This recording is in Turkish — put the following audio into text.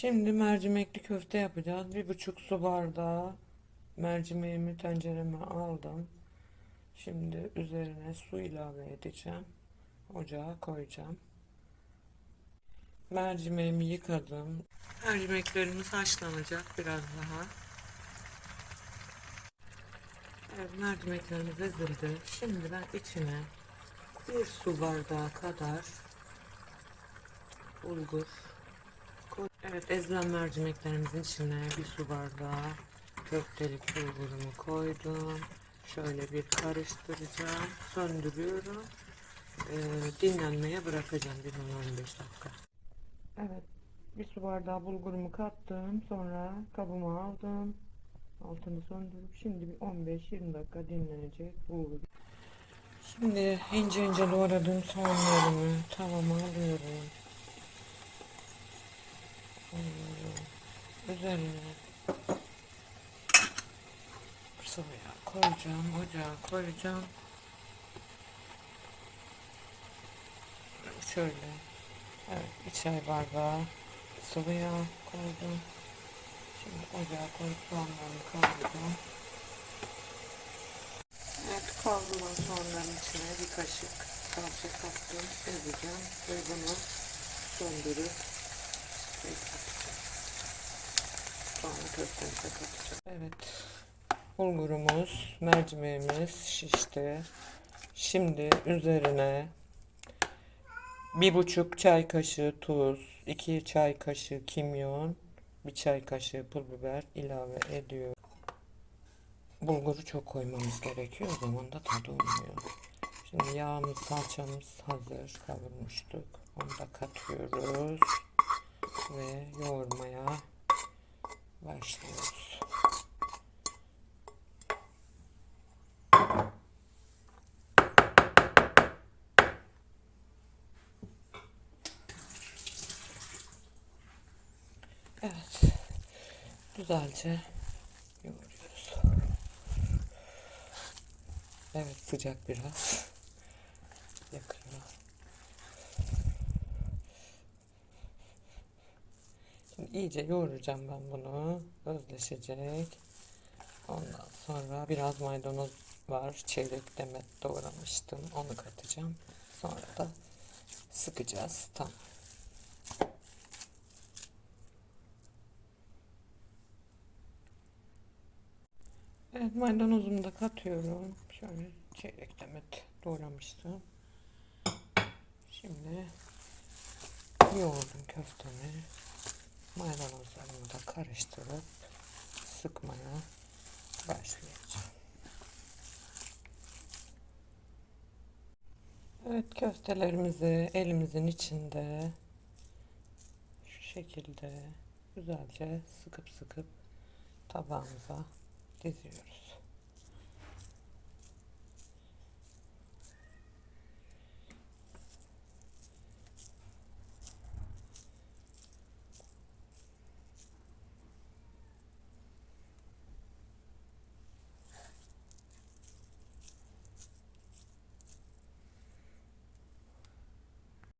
Şimdi mercimekli köfte yapacağız. Bir buçuk su bardağı mercimeğimi tencereme aldım. Şimdi üzerine su ilave edeceğim. Ocağa koyacağım. Mercimeğimi yıkadım. Mercimeklerimiz haşlanacak biraz daha. Evet mercimeklerimiz ezildi. Şimdi ben içine bir su bardağı kadar bulgur. Evet ezilen mercimeklerimizin içine bir su bardağı köftelik bulgurumu koydum. Şöyle bir karıştıracağım. Söndürüyorum. Ee, dinlenmeye bırakacağım bir 10-15 dakika. Evet bir su bardağı bulgurumu kattım. Sonra kabıma aldım. Altını söndürüp şimdi bir 15-20 dakika dinlenecek bulgur. Şimdi ince ince doğradığım soğanlarımı tavama alıyorum. Üzerine yağ koyacağım. Ocağa koyacağım. Şöyle. Evet bir çay bardağı yağ koydum. Şimdi ocağa koyup soğanlarımı kavuracağım. Evet kavrulan soğanların içine bir kaşık salça kattım. Ezeceğim ve bunu söndürüp Evet. Bulgurumuz, mercimeğimiz şişti. Şimdi üzerine bir buçuk çay kaşığı tuz, iki çay kaşığı kimyon, bir çay kaşığı pul biber ilave ediyorum. Bulguru çok koymamız gerekiyor. O zaman da tadı olmuyor. Şimdi yağımız, salçamız hazır. Kavurmuştuk. Onu da katıyoruz. Evet. Güzelce yoğuruyoruz. Evet sıcak biraz. Yakıyor. Şimdi iyice yoğuracağım ben bunu. Özleşecek. Ondan sonra biraz maydanoz var. Çeyrek demet doğramıştım. Onu katacağım. Sonra da sıkacağız. Tamam. Maydanozumu da katıyorum. Şöyle çeyrek demet doğramıştım. Şimdi yoğurdum köftemi. Maydanozlarımı da karıştırıp sıkmaya başlayacağım. Evet köftelerimizi elimizin içinde şu şekilde güzelce sıkıp sıkıp tabağımıza diziyoruz.